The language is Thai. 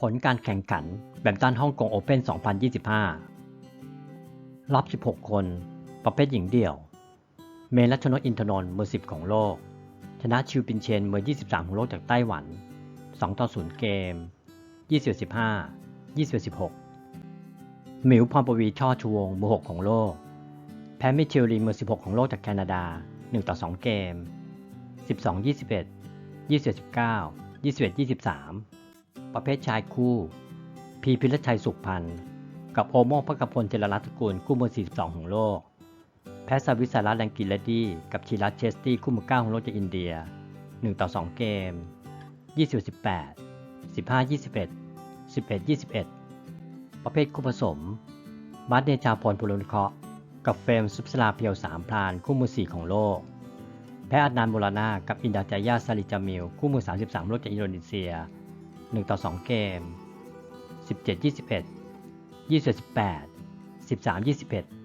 ผลการแข่งขันแบดมินตันฮ่องกงโอเพ่น 2025รอบ16 คน ประเภทหญิงเดี่ยว เมรัชนกอินทนนท์มือ 10 ของโลก ชนะชิวปินเชนมือ 23 ของโลกจากไต้หวัน 2 ต่อ 0 เกม 20 15 20 16 หมิวพรปวีช่อชูวงมือ 6 ของโลก แพ้มิเชลลีมือ 16 ของโลกจากแคนาดา 1 ต่อ 2 เกม 12 21 21 19 21 23 ประเภทชายคู่ พีพิรชัยสุขพันธ์ กับโอโมพกพลเจรรัตน์กูลคู่มือ 42 ของโลก แพ้ซาวิสาระแรงกินเลดดี้กับชีรัตเชสตี้คู่มือ 9 ของโลกจากอินเดีย 1 ต่อ 2 เกม 20 18 15 21 11 21 ประเภทคู่ผสมบัสเดชาพรพลนเคราะกับเฟรมซุปสลาเพียวสามพลานคู่มือ 4 ของโลก แพ้อัดนานโบรานากับอินดาจายาซาลิจามิล คู่มือ 33 โลกจากอินโดนีเซีย 1 ต่อ 2 เกม 17 21 20 18 13 21